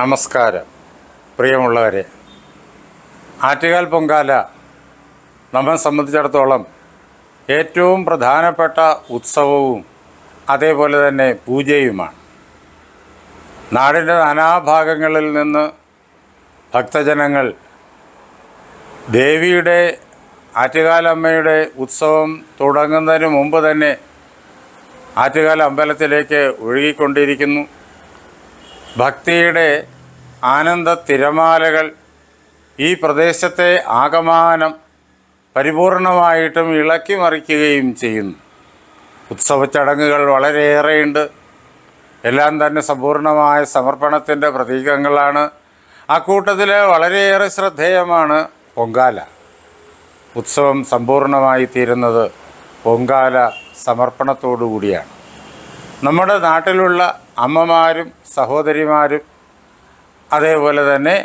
നമസ്കാരം. പ്രിയമുള്ളവരെ ആറ്റുകാൽ പൊങ്കാല നമ്മെ സംബന്ധിച്ചിടത്തോളം ഏറ്റവും പ്രധാനപ്പെട്ട ഉത്സവവും അതേപോലെ തന്നെ പൂജയുമാണ്. നാടിന്റെ നാനാഭാഗങ്ങളിൽ നിന്ന് ഭക്തജനങ്ങൾ ദേവിയുടെ ആറ്റുകാലമ്മയുടെ ഉത്സവം തുടങ്ങുന്നതിന് മുമ്പ് തന്നെ ആറ്റുകാല അമ്പലത്തിലേക്ക് ഒഴുകിക്കൊണ്ടിരിക്കുന്നു. ഭക്തിയുടെ ആനന്ദ തിരമാലകൾ ഈ പ്രദേശത്തെ ആകമാനം പരിപൂർണമായിട്ടും ഇളക്കി മറിക്കുകയും ചെയ്യുന്നു. ഉത്സവ ചടങ്ങുകൾ വളരെയേറെയുണ്ട്. എല്ലാം തന്നെ സമ്പൂർണമായ സമർപ്പണത്തിന്റെ പ്രതീകങ്ങളാണ്. അക്കൂട്ടത്തിൽ വളരെയേറെ ശ്രദ്ധേയമാണ് പൊങ്കാല. ഉത്സവം സമ്പൂർണമായി തീരുന്നത് പൊങ്കാല സമർപ്പണത്തോടു കൂടിയാണ്. നമ്മുടെ നാട്ടിലുള്ള അമ്മമാരും സഹോദരിമാരും അതേപോലെ തന്നെ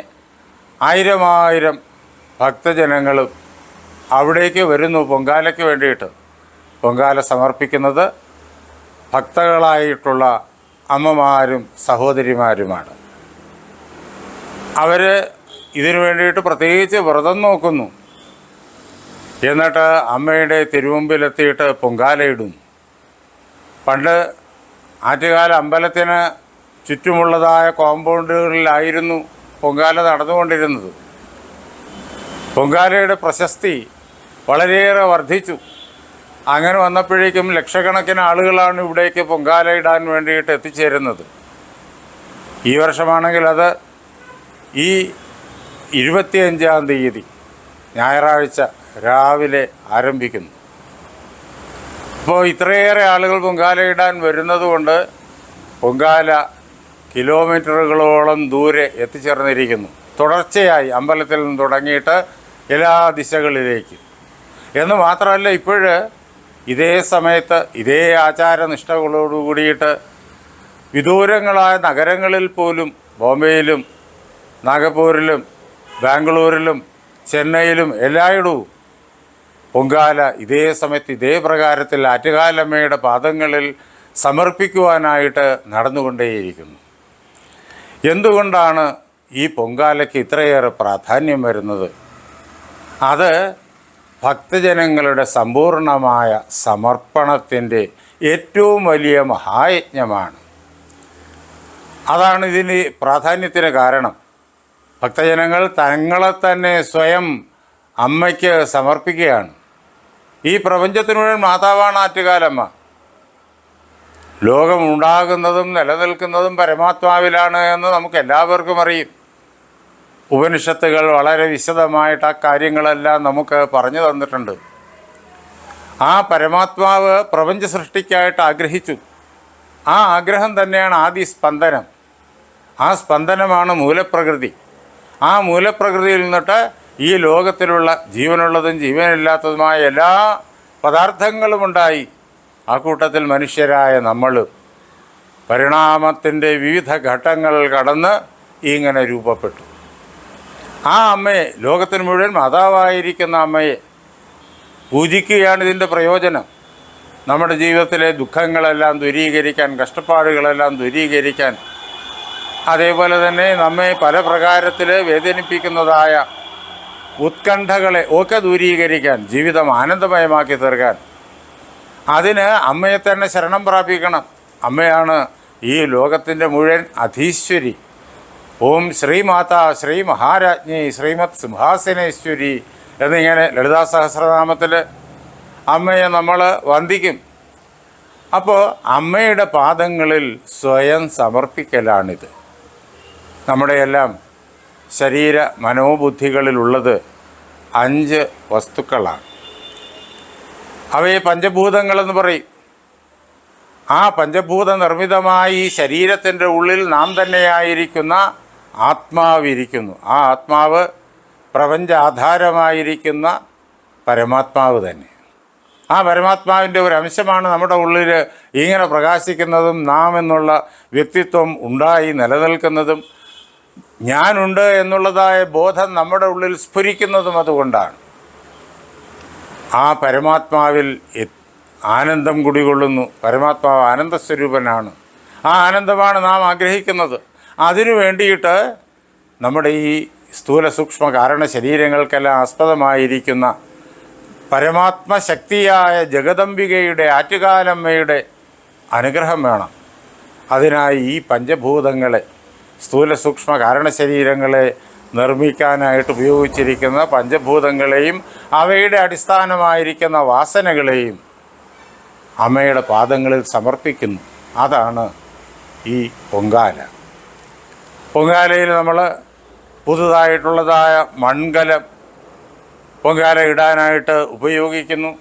ആയിരമായിരം ഭക്തജനങ്ങളും അവിടേക്ക് വരുന്നു പൊങ്കാലയ്ക്ക് വേണ്ടിയിട്ട്. പൊങ്കാല സമർപ്പിക്കുന്നത് ഭക്തകളായിട്ടുള്ള അമ്മമാരും സഹോദരിമാരുമാണ്. അവർ ഇതിനു വേണ്ടിയിട്ട് പ്രത്യേകിച്ച് വ്രതം നോക്കുന്നു. എന്നിട്ട് അമ്മയുടെ തിരുമുമ്പിലെത്തിയിട്ട് പൊങ്കാലയിടും പണ്ട് ആറ്റുകാല അമ്പലത്തിന് ചുറ്റുമുള്ളതായ കോമ്പൗണ്ടുകളിലായിരുന്നു പൊങ്കാല നടന്നുകൊണ്ടിരുന്നത്. പൊങ്കാലയുടെ പ്രശസ്തി വളരെയേറെ വർദ്ധിച്ചു. അങ്ങനെ വന്നപ്പോഴേക്കും ലക്ഷക്കണക്കിന് ആളുകളാണ് ഇവിടേക്ക് പൊങ്കാല ഇടാൻ വേണ്ടിയിട്ട് എത്തിച്ചേരുന്നത്. ഈ വർഷമാണെങ്കിൽ അത് ഈ ഇരുപത്തിയഞ്ചാം തീയതി ഞായറാഴ്ച രാവിലെ ആരംഭിക്കുന്നു. അപ്പോൾ ഇത്രയേറെ ആളുകൾ പൊങ്കാല ഇടാൻ വരുന്നത് കൊണ്ട് പൊങ്കാല കിലോമീറ്ററുകളോളം ദൂരെ എത്തിച്ചേർന്നിരിക്കുന്നു. തുടർച്ചയായി അമ്പലത്തിൽ നിന്ന് തുടങ്ങിയിട്ട് എല്ലാ ദിശകളിലേക്ക്. എന്ന് മാത്രമല്ല ഇപ്പോഴ് ഇതേ സമയത്ത് ഇതേ ആചാരനിഷ്ഠകളോട് കൂടിയിട്ട് വിദൂരങ്ങളായ നഗരങ്ങളിൽ പോലും ബോംബെയിലും നാഗപ്പൂരിലും ബാംഗ്ലൂരിലും ചെന്നൈയിലും എല്ലായിടവും പൊങ്കാല ഇതേ സമയത്ത് ഇതേ പ്രകാരത്തിൽ ആറ്റുകാലമ്മയുടെ പാദങ്ങളിൽ സമർപ്പിക്കുവാനായിട്ട് നടന്നുകൊണ്ടേയിരിക്കുന്നു. എന്തുകൊണ്ടാണ് ഈ പൊങ്കാലയ്ക്ക് ഇത്രയേറെ പ്രാധാന്യം വരുന്നത്? അത് ഭക്തജനങ്ങളുടെ സമ്പൂർണമായ സമർപ്പണത്തിന്റെ ഏറ്റവും വലിയ മഹായജ്ഞമാണ്. അതാണ് ഇതിന് പ്രാധാന്യത്തിന് കാരണം. ഭക്തജനങ്ങൾ തങ്ങളെ തന്നെ സ്വയം അമ്മയ്ക്ക് സമർപ്പിക്കുകയാണ്. ഈ പ്രപഞ്ചത്തിന് മുഴുവൻ മാതാവാണ് ആറ്റുകാലമ്മ. ലോകം ഉണ്ടാകുന്നതും നിലനിൽക്കുന്നതും പരമാത്മാവിലാണ് എന്ന് നമുക്ക് എല്ലാവർക്കും അറിയും. ഉപനിഷത്തുകൾ വളരെ വിശദമായിട്ട് ആ കാര്യങ്ങളെല്ലാം നമുക്ക് പറഞ്ഞു തന്നിട്ടുണ്ട്. ആ പരമാത്മാവ് പ്രപഞ്ച സൃഷ്ടിക്കായിട്ട് ആഗ്രഹിച്ചു. ആ ആഗ്രഹം തന്നെയാണ് ആദ്യ സ്പന്ദനം. ആ സ്പന്ദനമാണ് മൂലപ്രകൃതി. ആ മൂലപ്രകൃതിയിൽ നിന്നിട്ട് ഈ ലോകത്തിലുള്ള ജീവനുള്ളതും ജീവനില്ലാത്തതുമായ എല്ലാ പദാർത്ഥങ്ങളും ഉണ്ടായി. ആ കൂട്ടത്തിൽ മനുഷ്യരായ നമ്മൾ പരിണാമത്തിന്റെ വിവിധ ഘട്ടങ്ങൾ കടന്ന് ഇങ്ങനെ രൂപപ്പെട്ടു. ആ അമ്മയെ ലോകത്തിന് മുഴുവൻ മാതാവായിരിക്കുന്ന അമ്മയെ പൂജിക്കുകയാണ് ഇതിന്റെ പ്രയോജനം. നമ്മുടെ ജീവിതത്തിലെ ദുഃഖങ്ങളെല്ലാം ദൂരീകരിക്കാൻ കഷ്ടപ്പാടുകളെല്ലാം ദൂരീകരിക്കാൻ അതേപോലെ തന്നെ നമ്മെ പല പ്രകാരത്തിൽ വേദനിപ്പിക്കുന്നതായ ഉത്കണ്ഠകളെ ഒക്കെ ദൂരീകരിക്കാൻ ജീവിതം ആനന്ദമയമാക്കി തീർക്കാൻ. അതിന് അമ്മയെ തന്നെ ശരണം പ്രാപിക്കണം. അമ്മയാണ് ഈ ലോകത്തിന്റെ മുഴുവൻ അധീശ്വരി. ഓം ശ്രീമാത ശ്രീ മഹാരാജ്ഞി ശ്രീമത് സിംഹാസനേശ്വരി എന്നിങ്ങനെ ലളിതാ സഹസ്രനാമത്തിൽ അമ്മയെ നമ്മൾ വന്ദിക്കും. അപ്പോൾ അമ്മയുടെ പാദങ്ങളിൽ സ്വയം സമർപ്പിക്കലാണിത്. നമ്മുടെയെല്ലാം ശരീര മനോബുദ്ധികളിലുള്ളത് അഞ്ച് വസ്തുക്കളാണ്. അവയെ പഞ്ചഭൂതങ്ങളെന്ന് പറയും. ആ പഞ്ചഭൂത നിർമ്മിതമായി ശരീരത്തിന്റെ ഉള്ളിൽ നാം തന്നെയായിരിക്കുന്ന ആത്മാവിരിക്കുന്നു. ആ ആത്മാവ് പ്രപഞ്ചാധാരമായിരിക്കുന്ന പരമാത്മാവ് തന്നെ. ആ പരമാത്മാവിന്റെ ഒരു അംശമാണ് നമ്മുടെ ഉള്ളിൽ ഇങ്ങനെ പ്രകാശിക്കുന്നതും നാം എന്നുള്ള വ്യക്തിത്വം ഉണ്ടായി നിലനിൽക്കുന്നതും ഞാനുണ്ട് എന്നുള്ളതായ ബോധം നമ്മുടെ ഉള്ളിൽ സ്ഫുരിക്കുന്നതും അതുകൊണ്ടാണ്. ആ പരമാത്മാവിൽ ആനന്ദം കുടികൊള്ളുന്നു. പരമാത്മാവ് ആനന്ദസ്വരൂപനാണ്. ആ ആനന്ദമാണ് നാം ആഗ്രഹിക്കുന്നത്. അതിനു വേണ്ടിയിട്ട് നമ്മുടെ ഈ സ്ഥൂല സൂക്ഷ്മ കാരണ ശരീരങ്ങൾക്കെല്ലാം ആസ്പദമായിരിക്കുന്ന പരമാത്മശക്തിയായ ജഗദംബികയുടെ ആറ്റുകാലമ്മയുടെ അനുഗ്രഹം വേണം. അതിനായി ഈ പഞ്ചഭൂതങ്ങളെ സ്ഥൂല സൂക്ഷ്മ കാരണ ശരീരങ്ങളെ നിർമ്മിക്കാനായിട്ട് ഉപയോഗിച്ചിരിക്കുന്ന പഞ്ചഭൂതങ്ങളെയും അവയുടെ അടിസ്ഥാനമായിരിക്കുന്ന വാസനകളെയും അമ്മയുടെ പാദങ്ങളിൽ സമർപ്പിക്കുന്നു. അതാണ് ഈ പൊങ്കാല. പൊങ്കാലയിൽ നമ്മൾ പുതുതായിട്ടുള്ളതായ മൺകലം പൊങ്കാല ഇടാനായിട്ട് ഉപയോഗിക്കുന്നു.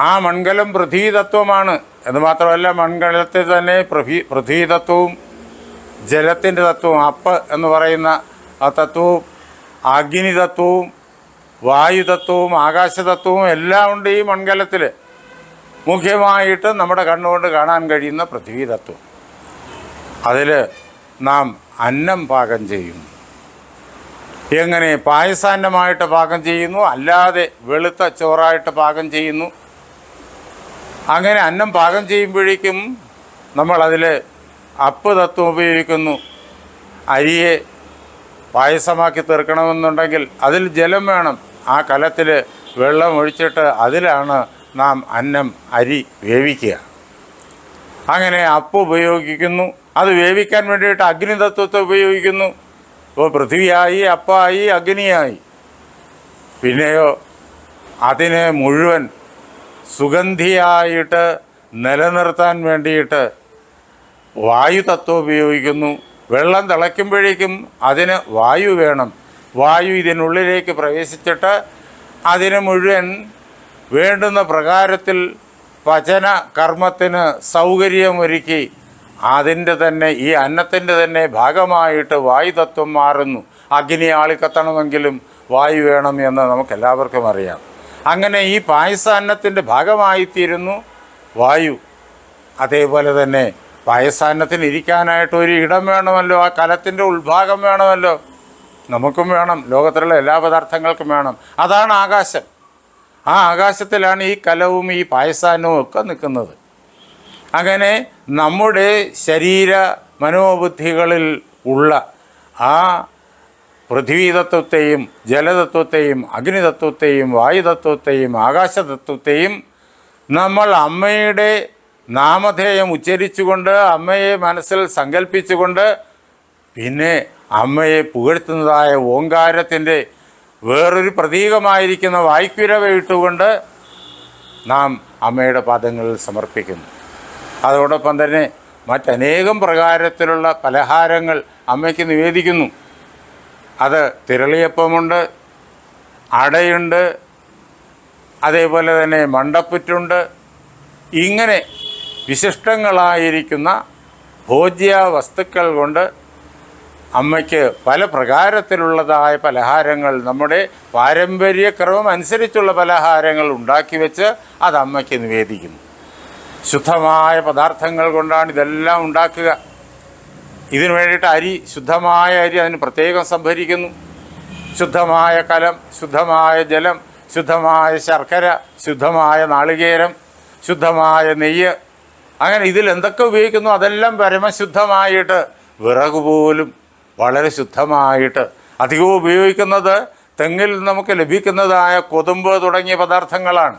ആ മൺകലം പൃഥ്വീതത്വമാണ് എന്ന് മാത്രമല്ല മൺകലത്തിൽ തന്നെ പൃഥ്വി പൃഥ്വീതത്വവും ജലത്തിന്റെ തത്വവും അപ്പ് എന്ന് പറയുന്ന ആ തത്വവും അഗ്നി തത്വവും വായുതത്വവും ആകാശതത്വവും എല്ലാം ഉണ്ട് ഈ മൺകലത്തിൽ. മുഖ്യമായിട്ട് നമ്മുടെ കണ്ണുകൊണ്ട് കാണാൻ കഴിയുന്ന പൃഥ്വി തത്വം. അതിൽ നാം അന്നം പാകം ചെയ്യും. എങ്ങനെ പായസാന്നമായിട്ട് പാകം ചെയ്യുന്നു അല്ലാതെ വെളുത്ത ചോറായിട്ട് പാകം ചെയ്യുന്നു. അങ്ങനെ അന്നം പാകം ചെയ്യുമ്പോഴേക്കും നമ്മളതിൽ അപ്പ് തത്വം ഉപയോഗിക്കുന്നു. അരിയെ പായസമാക്കി തീർക്കണമെന്നുണ്ടെങ്കിൽ അതിൽ ജലം വേണം. ആ കലത്തിൽ വെള്ളം ഒഴിച്ചിട്ട് അതിലാണ് നാം അന്നം അരി വേവിക്കുക. അങ്ങനെ അപ്പ് ഉപയോഗിക്കുന്നു. അത് വേവിക്കാൻ വേണ്ടിയിട്ട് അഗ്നി അഗ്നിതത്വത്തെ ഉപയോഗിക്കുന്നു. ഇപ്പോൾ പൃഥ്വിയായി അപ്പായി അഗ്നിയായി. പിന്നെയോ അതിനെ മുഴുവൻ സുഗന്ധിയായിട്ട് നിലനിർത്താൻ വേണ്ടിയിട്ട് വായുതത്വം ഉപയോഗിക്കുന്നു. വെള്ളം തിളയ്ക്കുമ്പോഴേക്കും അതിന് വായു വേണം. വായു ഇതിനുള്ളിലേക്ക് പ്രവേശിച്ചിട്ട് അതിന് മുഴുവൻ വേണ്ടുന്ന പ്രകാരത്തിൽ പചന കർമ്മത്തിന് സൗകര്യമൊരുക്കി അതിന്റെ തന്നെ ഈ അന്നത്തിന്റെ തന്നെ ഭാഗമായിട്ട് വായുതത്വം മാറുന്നു. അഗ്നി ആളിക്കത്തണമെങ്കിലും വായു വേണം എന്ന് നമുക്കെല്ലാവർക്കും അറിയാം. അങ്ങനെ ഈ പായസ അന്നത്തിന്റെ ഭാഗമായിത്തീരുന്നു വായു. അതേപോലെ തന്നെ പായസാന്നത്തിന് ഇരിക്കാനായിട്ട് ഒരു ഇടം വേണമല്ലോ ആ കലത്തിന്റെ ഉൾഭാഗം വേണമല്ലോ. നമുക്കും വേണം ലോകത്തിലുള്ള എല്ലാ പദാർത്ഥങ്ങൾക്കും വേണം. അതാണ് ആകാശം. ആ ആകാശത്തിലാണ് ഈ കലവും ഈ പായസാനവും ഒക്കെ നിൽക്കുന്നത്. അങ്ങനെ നമ്മുടെ ശരീര മനോബുദ്ധികളിൽ ഉള്ള ആ പൃഥ്വീതത്വത്തെയും ജലതത്വത്തെയും അഗ്നിതത്വത്തെയും വായുതത്വത്തെയും ആകാശതത്വത്തെയും നമ്മൾ അമ്മയുടെ നാമധേയം ഉച്ചരിച്ചുകൊണ്ട് അമ്മയെ മനസ്സിൽ സങ്കല്പിച്ചുകൊണ്ട് പിന്നെ അമ്മയെ പുകഴ്ത്തുന്നതായ ഓങ്കാരത്തിന്റെ വേറൊരു പ്രതീകമായിരിക്കുന്ന വായ്ക്കുരവ ഇട്ടുകൊണ്ട് നാം അമ്മയുടെ പാദങ്ങളിൽ സമർപ്പിക്കുന്നു. അതോടൊപ്പം തന്നെ മറ്റനേകം പ്രകാരത്തിലുള്ള പലഹാരങ്ങൾ അമ്മയ്ക്ക് നിവേദിക്കുന്നു. അത് തിരളിയപ്പമുണ്ട് അടയുണ്ട് അതേപോലെ തന്നെ മണ്ടപ്പുറ്റുണ്ട്. ഇങ്ങനെ വിശിഷ്ടങ്ങളായിരിക്കുന്ന ഭോജ്യ വസ്തുക്കൾ കൊണ്ട് അമ്മയ്ക്ക് പല പ്രകാരത്തിലുള്ളതായ പലഹാരങ്ങൾ നമ്മുടെ പാരമ്പര്യക്രമം അനുസരിച്ചുള്ള പലഹാരങ്ങൾ ഉണ്ടാക്കി വെച്ച് അത് അമ്മയ്ക്ക് നിവേദിക്കുന്നു. ശുദ്ധമായ പദാർത്ഥങ്ങൾ കൊണ്ടാണ് ഇതെല്ലാം ഉണ്ടാക്കുക. ഇതിനു വേണ്ടിയിട്ട് അരി ശുദ്ധമായ അരി അതിന് പ്രത്യേകം സംഭരിക്കുന്നു. ശുദ്ധമായ കലം ശുദ്ധമായ ജലം ശുദ്ധമായ ശർക്കര ശുദ്ധമായ നാളികേരം ശുദ്ധമായ നെയ്യ് അങ്ങനെ ഇതിൽ എന്തൊക്കെ ഉപയോഗിക്കുന്നു അതെല്ലാം പരമശുദ്ധമായിട്ട് വിറക് പോലും വളരെ ശുദ്ധമായിട്ട് അധികവും ഉപയോഗിക്കുന്നത് തെങ്ങിൽ നമുക്ക് ലഭിക്കുന്നതായ കൊതുമ്പ് തുടങ്ങിയ പദാർത്ഥങ്ങളാണ്.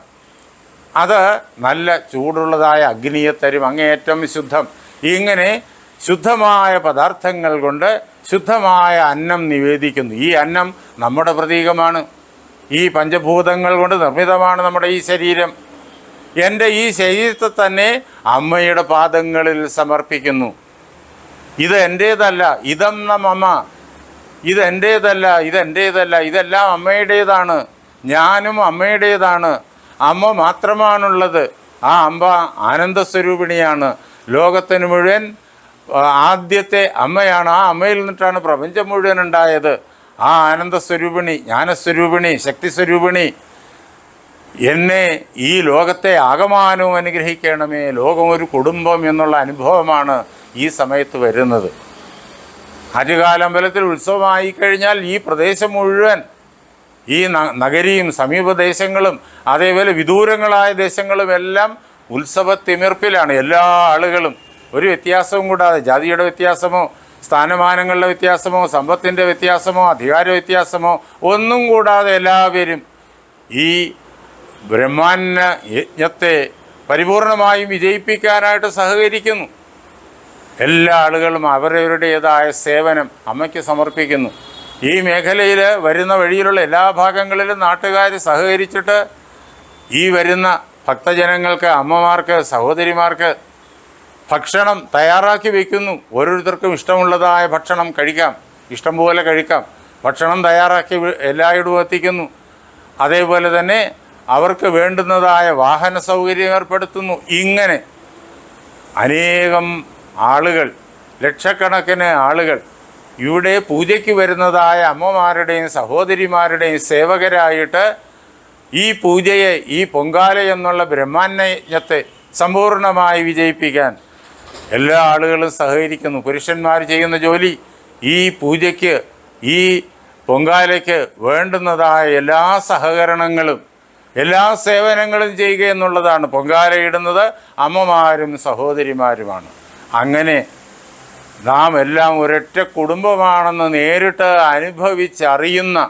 അത് നല്ല ചൂടുള്ളതായ അഗ്നിയെ തരും അങ്ങേയറ്റം ശുദ്ധം. ഇങ്ങനെ ശുദ്ധമായ പദാർത്ഥങ്ങൾ കൊണ്ട് ശുദ്ധമായ അന്നം നിവേദിക്കുന്നു. ഈ അന്നം നമ്മുടെ പ്രതീകമാണ്. ഈ പഞ്ചഭൂതങ്ങൾ കൊണ്ട് നിർമ്മിതമാണ് നമ്മുടെ ഈ ശരീരം. എന്റെ ഈ ശരീരത്തെ തന്നെ അമ്മയുടെ പാദങ്ങളിൽ സമർപ്പിക്കുന്നു. ഇത് എന്റേതല്ല ഇതം മമ. ഇത് എന്റേതല്ല ഇത് എന്റേതല്ല ഇതെല്ലാം അമ്മയുടേതാണ്. ഞാനും അമ്മയുടേതാണ്. അമ്മ മാത്രമാണുള്ളത്. ആ അമ്മ ആനന്ദസ്വരൂപിണിയാണ്. ലോകത്തിന് മുഴുവൻ ആദ്യത്തെ അമ്മയാണ്. ആ അമ്മയിൽ നിന്നിട്ടാണ് പ്രപഞ്ചം മുഴുവൻ ഉണ്ടായത്. ആ ആനന്ദസ്വരൂപിണി ജ്ഞാനസ്വരൂപിണി ശക്തിസ്വരൂപിണി. എന്നെ ഈ ലോകത്തെ ആകമാനവും അനുഗ്രഹിക്കണമേ. ഒരു കുടുംബം എന്നുള്ള അനുഭവമാണ് ഈ സമയത്ത് വരുന്നത്. ആറ്റുകാലമ്പലത്തിൽ ഉത്സവമായി കഴിഞ്ഞാൽ ഈ പ്രദേശം മുഴുവൻ ഈ നഗരിയും സമീപദേശങ്ങളും അതേപോലെ വിദൂരങ്ങളായ ദേശങ്ങളും എല്ലാം ഉത്സവത്തിമിർപ്പിലാണ്. എല്ലാ ആളുകളും ഒരു വ്യത്യാസവും കൂടാതെ ജാതിയുടെ വ്യത്യാസമോ സ്ഥാനമാനങ്ങളുടെ വ്യത്യാസമോ സമ്പത്തിന്റെ വ്യത്യാസമോ അധികാര വ്യത്യാസമോ ഒന്നും കൂടാതെ എല്ലാവരും ഈ ബ്രഹ്മാണ്ട യജ്ഞത്തെ പരിപൂർണമായും വിജയിപ്പിക്കാനായിട്ട് സഹകരിക്കുന്നു. എല്ലാ ആളുകളും അവരവരുടേതായ സേവനം അമ്മയ്ക്ക് സമർപ്പിക്കുന്നു. ഈ മേഖലയിൽ വരുന്ന വഴിയിലുള്ള എല്ലാ ഭാഗങ്ങളിലും നാട്ടുകാർ സഹകരിച്ചിട്ട് ഈ വരുന്ന ഭക്തജനങ്ങൾക്ക് അമ്മമാർക്ക് സഹോദരിമാർക്ക് ഭക്ഷണം തയ്യാറാക്കി വയ്ക്കുന്നു ഓരോരുത്തർക്കും ഇഷ്ടമുള്ളതായ ഭക്ഷണം കഴിക്കാം. ഇഷ്ടം പോലെ കഴിക്കാം. ഭക്ഷണം തയ്യാറാക്കി എല്ലായിടവും എത്തിക്കുന്നു. അതേപോലെ തന്നെ അവർക്ക് വേണ്ടുന്നതായ വാഹന സൗകര്യം ഏർപ്പെടുത്തുന്നു. ഇങ്ങനെ അനേകം ആളുകൾ ലക്ഷക്കണക്കിന് ആളുകൾ ഇവിടെ പൂജയ്ക്ക് വരുന്നതായ അമ്മമാരുടെയും സഹോദരിമാരുടെയും സേവകരായിട്ട് ഈ പൂജയെ ഈ പൊങ്കാല എന്നുള്ള ബ്രഹ്മാന്യജ്ഞത്തെ സമ്പൂർണമായി വിജയിപ്പിക്കാൻ എല്ലാ ആളുകളും സഹകരിക്കുന്നു. പുരുഷന്മാർ ചെയ്യുന്ന ജോലി ഈ പൂജയ്ക്ക് ഈ പൊങ്കാലയ്ക്ക് വേണ്ടുന്നതായ എല്ലാ സഹകരണങ്ങളും എല്ലാ സേവനങ്ങളും ചെയ്യുക എന്നുള്ളതാണ്. പൊങ്കാല ഇടുന്നത് അമ്മമാരും സഹോദരിമാരുമാണ്. അങ്ങനെ നാം എല്ലാം ഒരൊറ്റ കുടുംബമാണെന്ന് നേരിട്ട് അനുഭവിച്ചറിയുന്ന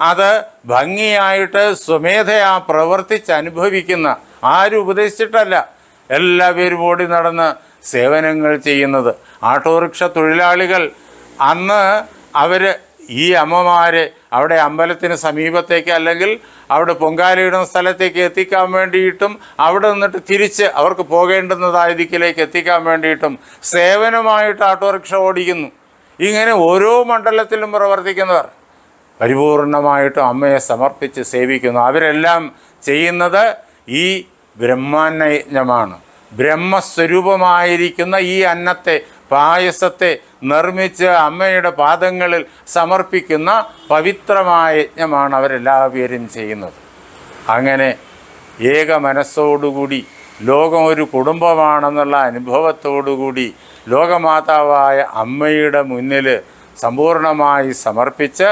അത് ഭംഗിയായിട്ട് സ്വമേധയാ പ്രവർത്തിച്ച് അനുഭവിക്കുന്ന ആരും ഉപദേശിച്ചിട്ടല്ല. എല്ലാവരും ഓടി നടന്ന് സേവനങ്ങൾ ചെയ്യുന്നത്. ആട്ടോറിക്ഷ തൊഴിലാളികൾ അന്ന് അവർ ഈ അമ്മമാർ അവിടെ അമ്പലത്തിന് സമീപത്തേക്ക് അല്ലെങ്കിൽ അവിടെ പൊങ്കാലയിടുന്ന സ്ഥലത്തേക്ക് എത്തിക്കാൻ വേണ്ടിയിട്ടും അവിടെ നിന്നിട്ട് തിരിച്ച് അവർക്ക് പോകേണ്ടുന്നതായ ദിക്കിലേക്ക് എത്തിക്കാൻ വേണ്ടിയിട്ടും സേവനമായിട്ട് ഓട്ടോറിക്ഷ ഓടിക്കുന്നു. ഇങ്ങനെ ഓരോ മണ്ഡലത്തിലും പ്രവർത്തിക്കുന്നവർ പരിപൂർണമായിട്ടും അമ്മയെ സമർപ്പിച്ച് സേവിക്കുന്നു. അവരെല്ലാം ചെയ്യുന്നത് ഈ ബ്രഹ്മാന്നയജ്ഞമാണ് ബ്രഹ്മസ്വരൂപമായിരിക്കുന്ന ഈ അന്നത്തെ പായസത്തെ നിർമ്മിച്ച് അമ്മയുടെ പാദങ്ങളിൽ സമർപ്പിക്കുന്ന പവിത്രമായ യജ്ഞമാണ് അവരെല്ലാവരും ചെയ്യുന്നത്. അങ്ങനെ ഏക മനസ്സോടുകൂടി ലോകം ഒരു കുടുംബമാണെന്നുള്ള അനുഭവത്തോടുകൂടി ലോകമാതാവായ അമ്മയുടെ മുന്നിൽ സമ്പൂർണമായി സമർപ്പിച്ച്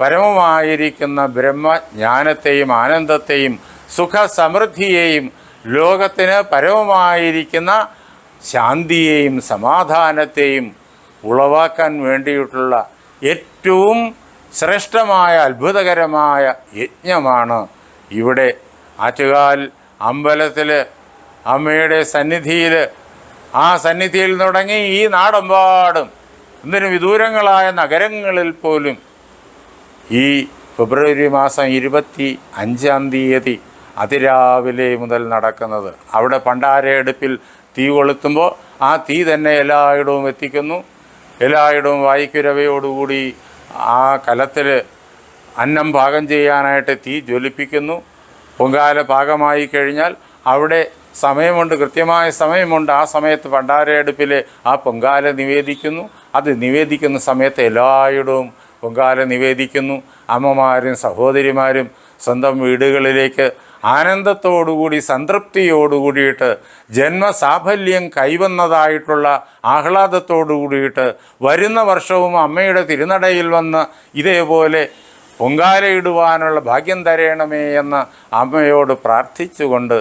പരമമായിരിക്കുന്ന ബ്രഹ്മജ്ഞാനത്തെയും ആനന്ദത്തെയും സുഖസമൃദ്ധിയെയും ലോകത്തിന് പരമമായിരിക്കുന്ന ശാന്തിയെയും സമാധാനത്തെയും ഉളവാക്കാൻ വേണ്ടിയിട്ടുള്ള ഏറ്റവും ശ്രേഷ്ഠമായ അത്ഭുതകരമായ യജ്ഞമാണ് ഇവിടെ ആറ്റുകാൽ അമ്പലത്തിൽ അമ്മയുടെ സന്നിധിയിൽ ആ സന്നിധിയിൽ തുടങ്ങി ഈ നാടെമ്പാടും എന്തിനു വിദൂരങ്ങളായ നഗരങ്ങളിൽ പോലും. ഈ ഫെബ്രുവരി മാസം ഇരുപത്തി അഞ്ചാം തീയതി അതിരാവിലെ മുതൽ നടക്കുന്നത്. അവിടെ പണ്ടാരയടുപ്പിൽ തീ കൊളുത്തുമ്പോൾ ആ തീ തന്നെ എല്ലായിടവും എത്തിക്കുന്നു. എല്ലായിടവും വായിക്കുരവയോടുകൂടി ആ കലത്തിൽ അന്നം പാകം ചെയ്യാനായിട്ട് തീ ജ്വലിപ്പിക്കുന്നു. പൊങ്കാല പാകമായി കഴിഞ്ഞാൽ അവിടെ സമയമുണ്ട് കൃത്യമായ സമയമുണ്ട്. ആ സമയത്ത് പണ്ടാരയടുപ്പിൽ ആ പൊങ്കാല നിവേദിക്കുന്നു. അത് നിവേദിക്കുന്ന സമയത്ത് എല്ലായിടവും പൊങ്കാല നിവേദിക്കുന്നു. അമ്മമാരും സഹോദരിമാരും സ്വന്തം വീടുകളിലേക്ക് ആനന്ദത്തോടുകൂടി സംതൃപ്തിയോടുകൂടിയിട്ട് ജന്മസാഫല്യം കൈവന്നതായിട്ടുള്ള ആഹ്ലാദത്തോടു കൂടിയിട്ട് വരുന്ന വർഷവും അമ്മയുടെ തിരുനടയിൽ വന്ന് ഇതേപോലെ പൊങ്കാലയിടുവാനുള്ള ഭാഗ്യം തരയണമേ എന്ന് അമ്മയോട് പ്രാർത്ഥിച്ചുകൊണ്ട്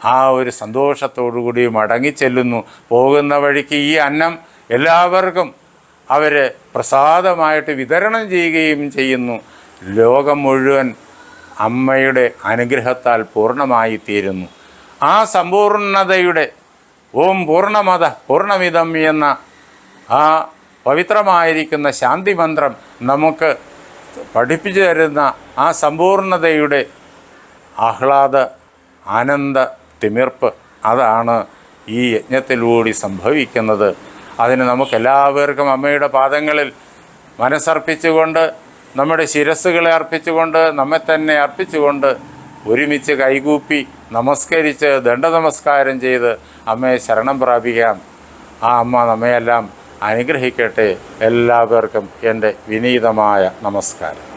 ആ ഒരു സന്തോഷത്തോടു കൂടി മടങ്ങിച്ചെല്ലുന്നു. പോകുന്ന വഴിക്ക് ഈ അന്നം എല്ലാവർക്കും അവർ പ്രസാദമായിട്ട് വിതരണം ചെയ്യുകയും ചെയ്യുന്നു. ലോകം മുഴുവൻ അമ്മയുടെ അനുഗ്രഹത്താൽ പൂർണമായി തീരുന്നു ആ സമ്പൂർണതയുടെ ഓം പൂർണമത പൂർണമിതം എന്ന ആ പവിത്രമായിരിക്കുന്ന ശാന്തി മന്ത്രം നമുക്ക് പഠിപ്പിച്ചു തരുന്ന ആ സമ്പൂർണതയുടെ ആഹ്ലാദ ആനന്ദ തിമിർപ്പ് അതാണ് ഈ യജ്ഞത്തിലൂടി സംഭവിക്കുന്നത്. അതിന് നമുക്കെല്ലാവർക്കും അമ്മയുടെ പാദങ്ങളിൽ മനസ്സർപ്പിച്ചുകൊണ്ട് നമ്മുടെ ശിരസ്സുകളെ അർപ്പിച്ചുകൊണ്ട് നമ്മെ തന്നെ അർപ്പിച്ചുകൊണ്ട് ഒരുമിച്ച് കൈകൂപ്പി നമസ്കരിച്ച് ദണ്ഡ നമസ്കാരം ചെയ്ത് അമ്മയെ ശരണം പ്രാപിക്കാം. ആ അമ്മ നമ്മയെല്ലാം അനുഗ്രഹിക്കട്ടെ. എല്ലാവർക്കും എന്റെ വിനീതമായ നമസ്കാരം.